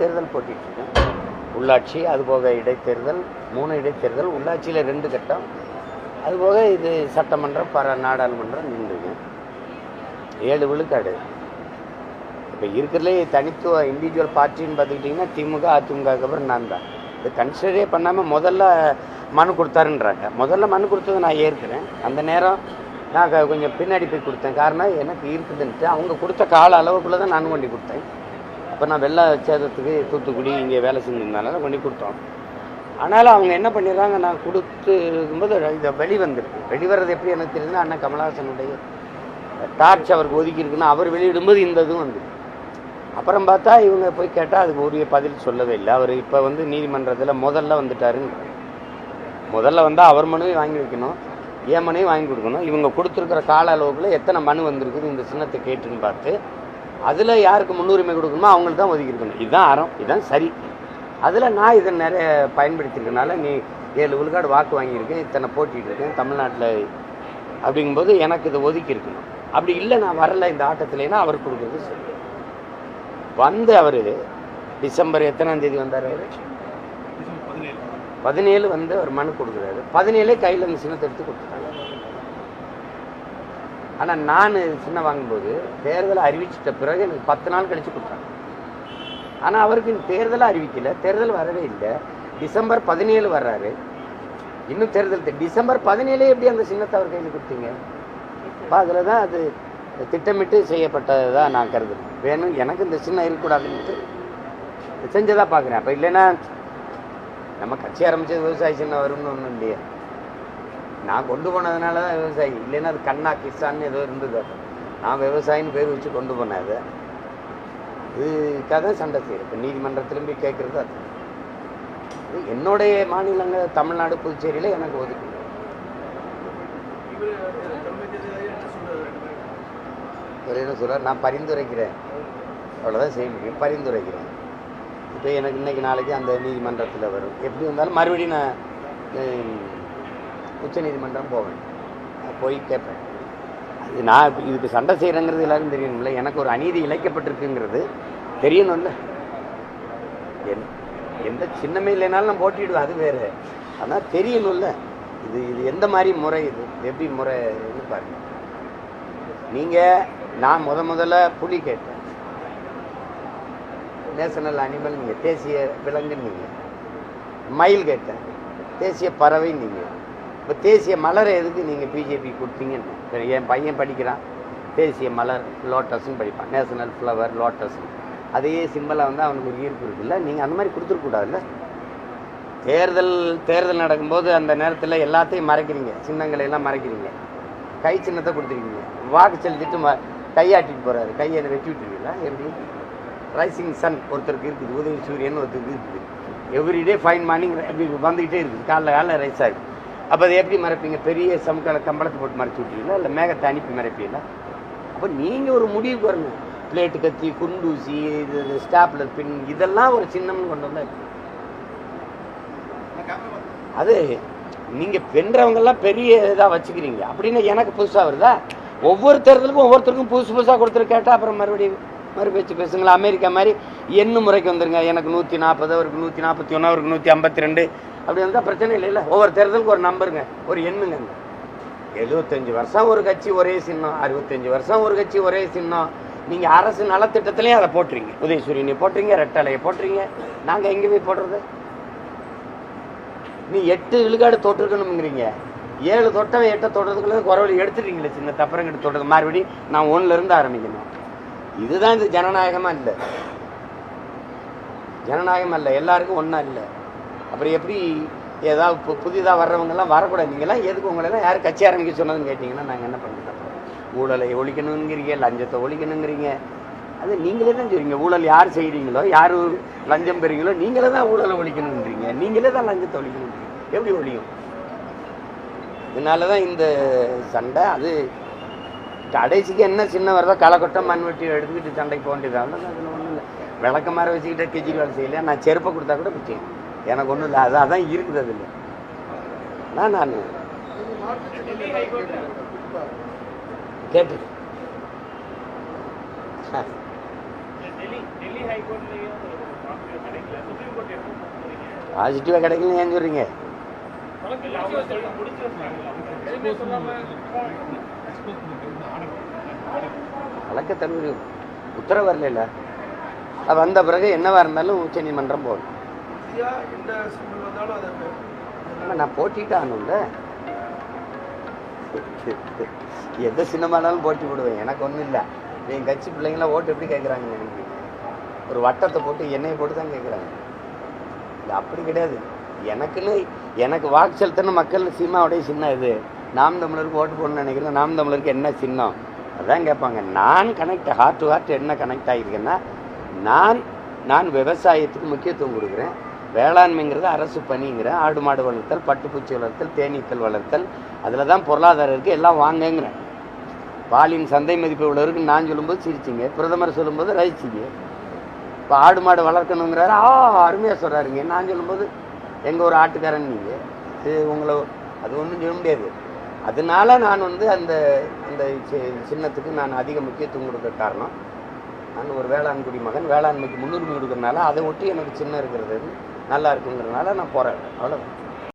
தேர்தல் போட்டிட்டுருக்கேன். உள்ளாட்சி அதுபோக இடைத்தேர்தல் மூணு இடைத்தேர்தல் உள்ளாட்சியில் ரெண்டு கட்டம். அதுபோக இது சட்டமன்றம் பர நாடாளுமன்றம் நின்றுருக்கேன் ஏழு விழுக்காடு. இப்போ இருக்கிறதுலே தனித்துவ இண்டிவிஜுவல் பார்ட்டின்னு பார்த்துக்கிட்டிங்கன்னா திமுக அதிமுகவுக்கு அப்புறம் நான் தான். இது கன்சிடரே பண்ணாமல் முதல்ல மனு கொடுத்தாருன்றாங்க. முதல்ல மனு கொடுத்தது நான் ஏற்கிறேன். அந்த நேரம் நான் கொஞ்சம் பின்னாடி போய் கொடுத்தேன். காரணம் எனக்கு இருக்குதுன்ட்டு அவங்க கொடுத்த கால அளவுக்குள்ளே தான் நான் கொண்டு கொடுத்தேன். அப்போ நான் வெள்ள சேதத்துக்கு தூத்துக்குடி இங்கே வேலை செஞ்சிருந்தனால கொண்டு கொடுத்தோம். ஆனாலும் அவங்க என்ன பண்ணிடுறாங்க நான் கொடுத்து இருக்கும்போது இதை வெளிவந்திருக்கு வெளிவரது எப்படி எனக்கு தெரியுதுன்னா அண்ணன் கமலஹாசனுடைய டார்ச் அவருக்கு ஒதுக்கி இருக்குன்னு அவர் வெளியிடும்போது இந்த இதுவும் வந்து அப்புறம் பார்த்தா இவங்க போய் கேட்டால் அதுக்கு உரிய பதில் சொல்லவே இல்லை. அவர் இப்போ வந்து நீதிமன்றத்தில் முதல்ல வந்துட்டாருன்னு முதல்ல வந்தால் அவர் மனுவையும் வாங்கி வைக்கணும் என் மனுவையும் வாங்கி கொடுக்கணும். இவங்க கொடுத்துருக்கிற கால அளவுக்குள்ள எத்தனை மனு வந்திருக்குது இந்த சின்னத்தை கேட்டுன்னு பார்த்து அதில் யாருக்கு முன்னுரிமை கொடுக்கணுமோ அவங்களுக்கு தான் ஒதுக்கி இருக்கணும். இதுதான் அறம் இதுதான் சரி. அதில் நான் இதை நிறைய பயன்படுத்தியிருக்கனால நீ ஏழு விழுக்காடு வாக்கு வாங்கியிருக்கேன் இத்தனை போட்டிட்டு இருக்கேன் தமிழ்நாட்டில் அப்படிங்கும்போது எனக்கு இதை ஒதுக்கி இருக்கணும். அப்படி இல்லை நான் வரல இந்த ஆட்டத்துலனா அவர் கொடுக்குறது சரி. வந்து அவர் டிசம்பர் எத்தனாம் தேதி வந்தார் அவர்? பதினேழு. வந்து அவர் மனு கொடுக்குறாரு. பதினேழே கையில் இந்த சின்னத்தை எடுத்து கொடுத்துட்டாங்க. ஆனால் நான் சின்ன வாங்கும்போது தேர்தலை அறிவிச்சிட்ட பிறகு எனக்கு பத்து நாள் கழித்து கொடுத்தாங்க. ஆனால் அவருக்கு தேர்தலை அறிவிக்கல. தேர்தல் வரவே இல்லை. டிசம்பர் பதினேழு வர்றாரு. இன்னும் தேர்தல் டிசம்பர் பதினேழே எப்படி அந்த சின்னத்தை அவர் கையில் கொடுத்தீங்க? அப்போ அதில் தான் அது திட்டமிட்டு செய்யப்பட்டதாக நான் கருதுறேன். வேணும் எனக்கு இந்த சின்னம் இருக்கக்கூடாதுன்ட்டு செஞ்சதாக பார்க்குறேன் அப்போ இல்லைன்னா நம்ம கட்சி ஆரம்பித்தது விவசாய சின்னம் வரும்னு ஒன்றும் இல்லையா. நான் கொண்டு போனதுனால தான் விவசாயி இல்லைன்னா அது கண்ணா கிசான்னு ஏதோ இருந்தது நான் விவசாயின்னு பேர் வச்சு கொண்டு போனேன் அதை. இதுக்காக தான் சண்டை செய்கிறேன் இப்போ நீதிமன்றத்திலும் போய் கேட்குறது அது. இது என்னுடைய மாநிலங்கள் தமிழ்நாடு புதுச்சேரியில் எனக்கு ஒதுக்கு இவர் என்ன சொல்கிறார் நான் பரிந்துரைக்கிறேன். அவ்வளோதான் செய்ய முடியும். பரிந்துரைக்கிறேன். இப்போ எனக்கு இன்னைக்கு நாளைக்கு அந்த நீதிமன்றத்தில் வரும். எப்படி வந்தாலும் மறுபடியும் நான் உச்ச நீதிமன்றம் போவேன் போய் கேட்பேன். அது நான் இதுக்கு சண்டை செய்கிறேங்கிறது எல்லாரும் தெரியணும்ல எனக்கு ஒரு அநீதி இழைக்கப்பட்டிருக்குங்கிறது தெரியணும்ல. என் எந்த சின்னமே இல்லைனாலும் நான் போட்டிடுவேன். அது வேறு. ஆனால் தெரியணும்ல. இது இது எந்த மாதிரி முறை இது? எப்படி முறைன்னு பாருங்கள் நீங்கள் நான் முத முதல்ல புலி கேட்டேன். நேஷனல் அனிமல் நீங்கள் தேசிய விலங்குன்னு நீங்கள் மயில் கேட்டேன். தேசிய பறவை நீங்கள் இப்போ தேசிய மலரை எதுக்கு நீங்கள் பிஜேபி கொடுத்தீங்கன்னு சரி, என் பையன் படிக்கிறான். தேசிய மலர் லோட்டஸ்ன்னு படிப்பான். நேஷனல் ஃப்ளவர் லோட்டஸ் அதையே சிம்பிளாக வந்து அவனுக்கு ஒரு ஈர்ப்பு இருக்குல்ல? நீங்கள் அந்த மாதிரி கொடுத்துருக்கூடாதுல்ல தேர்தல் தேர்தல் நடக்கும்போது அந்த நேரத்தில் எல்லாத்தையும் மறைக்கிறீங்க. சின்னங்களை எல்லாம் மறைக்கிறீங்க. கை சின்னத்தை கொடுத்துருக்கீங்க. வாக்கு செலுத்திட்டு ம கையாட்டிட்டு போகிறாரு கையை வெட்டி விட்டுருக்கீங்களா எப்படி? ரைசிங் சன் ஒருத்தருக்கு இருக்குது. உதவி சூரியன் ஒருத்தருக்கு இருக்குது. எவ்ரிடே ஃபைன் மார்னிங் வந்துக்கிட்டே இருக்குது. காலைல காலைல ரைஸ் ஆகுது. அப்போ அதை எப்படி மறைப்பீங்க? பெரிய சமக்கால கம்பளத்தை போட்டு மறைச்சி விட்டுருவீங்களா? இல்லை மேகத்தை அனுப்பி மறைப்பீங்களா? அப்போ நீங்கள் ஒரு முடிவுக்கு வரணும் பிளேட்டு கத்தி குண்டூசி இது இது ஸ்டாப்லர் பின் இதெல்லாம் ஒரு சின்னம்னு கொண்டு வந்தா அது நீங்கள் பெண்றவங்கெல்லாம் பெரிய இதாக வச்சுக்கிறீங்க. அப்படின்னு எனக்கு புதுசாக வருதா? ஒவ்வொரு தேர்தலுக்கும் ஒவ்வொருத்தருக்கும் புதுசு புதுசாக கொடுத்துரு கேட்டால் அப்புறம் மறுபடியும் மறு பேச்சு பேசுங்களா அமெரிக்கா மாதிரி எண்ணு முறைக்கு வந்துருங்க. எனக்கு நூற்றி நாற்பது அவருக்கு நூற்றி நாற்பத்தி ஒன்று அவருக்கு நூற்றி ஐம்பத்தி ரெண்டு. அப்படி இருந்தால் பிரச்சனை இல்லை ஒவ்வொரு தேர்தலுக்கு ஒரு நம்பருங்க ஒரு எண்ணுங்க. எழுபத்தஞ்சு வருஷம் ஒரு கட்சி ஒரே சின்னம் அறுபத்தஞ்சு வருஷம் ஒரு கட்சி ஒரே சின்னம். நீங்கள் அரசு நலத்திட்டத்திலையும் அதை போட்டுறீங்க. உதயசூரியனை போட்டுறீங்க ரெட்டலையை போட்டுறீங்க. நாங்கள் எங்கே போய் போடுறது? நீ எட்டு விழுக்காடு தொட்டிருக்கணுங்கிறீங்க ஏழு தொட்டவை எட்டை தொடுறதுக்குள்ள குறவழி எடுத்துட்டீங்களே சின்ன தப்பரங்கிட்டு தொடுறது. மறுபடி நான் ஒன்றுலேருந்து ஆரம்பிக்கணும். இதுதான் இது ஜனநாயகமா இல்லை. ஜனநாயகம் அல்ல எல்லாருக்கும் ஒன்றா இல்லை. அப்புறம் எப்படி ஏதாவது இப்போ புதிதாக வர்றவங்கெல்லாம் வரக்கூடாது. நீங்களாம் எதுக்கு உங்களெல்லாம் யார் கட்சி ஆரம்பிக்க சொன்னதுன்னு கேட்டிங்கன்னா நாங்கள் என்ன பண்ணுறோம் ஊழலை ஒழிக்கணுங்கிறீங்க லஞ்சத்தை ஒழிக்கணுங்கிறீங்க அது நீங்களே தான் சொல்றீங்க ஊழல் யார் செய்கிறீங்களோ யார் லஞ்சம் பெறீங்களோ நீங்களே தான் ஊழலை ஒழிக்கணுன்றீங்க நீங்களே தான் லஞ்சத்தை ஒழிக்கணுன்றீங்க எப்படி ஒழியும்? இதனால தான் இந்த சண்டை அது கடைசிக்கு என்ன சின்ன வருதோ களைக்கொட்டம் மண்வெட்டி எடுத்துக்கிட்டு சண்டைக்கு போக வேண்டியது அதில் ஒன்றும் இல்லை. விளக்க மாதிரி கெஜிக்கு கெஜ்ரிவால் செய்யல நான் செருப்பை கொடுத்தா கூட பிச்சை எனக்கு ஒன்றும் இல்லை. அது அதான் இருக்குது அதில். நான் நான். கேட்டு பாசிட்டிவாக கிடைக்கலன்னு ஏன் சொல்கிறீங்க வழக்கத்தன்மை உத்தரவு வரல அது வந்த பிறகு என்னவா இருந்தாலும் உச்ச நீதிமன்றம் போகும் நான் போட்டிட்டு ஆகணும்ல எந்த சினிமானாலும் போட்டி போடுவேன். எனக்கு ஒன்றும் இல்லை. என் கட்சி பிள்ளைங்களாம் ஓட்டு எப்படி கேட்குறாங்க எனக்கு? ஒரு வட்டத்தை போட்டு எண்ணெயை போட்டு தான் கேட்குறாங்க இல்லை அப்படி கிடையாது. எனக்குன்னு எனக்கு வாக்கு செலுத்தின மக்கள் சீமாவுடைய சின்னம் இது. நாம் தமிழருக்கு ஓட்டு போடணும்னு நினைக்கிறேன். நாம் தமிழருக்கு என்ன சின்னம்? அதான் கேட்பாங்க. நான் கனெக்ட் ஹார்ட் டு ஹார்ட் என்ன கனெக்ட் ஆகியிருக்கேன்னா நான் நான் விவசாயத்துக்கு முக்கியத்துவம் கொடுக்குறேன். வேளாண்மைங்கிறது அரசு பணிங்கிறேன் ஆடு மாடு வளர்த்தல் பட்டுப்பூச்சி வளர்த்தல் தேனீக்கள் வளர்த்தல் அதில் தான் பொருளாதாரம் இருக்குது எல்லாம் வாங்கங்கிறேன் பாலின் சந்தை மதிப்பு உள்ளவருக்கு நான் சொல்லும்போது சிரிச்சிங்க. பிரதமர் சொல்லும்போது ரசிச்சிங்க. இப்போ ஆடு மாடு வளர்க்கணுங்கிறாரு. ஆ அருமையாக சொல்கிறாருங்க நான் சொல்லும்போது எங்கள் ஒரு ஆட்டுக்காரன் நீங்கள் இது உங்களை அது ஒன்றும் சொல்ல முடியாது. அதனால நான் வந்து அந்த அந்த சின்னத்துக்கு நான் அதிக முக்கியத்துவம் கொடுக்க காரணம் நான் ஒரு வேளாண் குடிமகன் வேளாண்மைக்கு முன்னுரிமை கொடுக்கறனால அதை ஒட்டி எனக்கு சின்ன இருக்கிறது நல்லா இருக்குங்கிறதுனால நான் போகிறேன் அவ்வளோதான்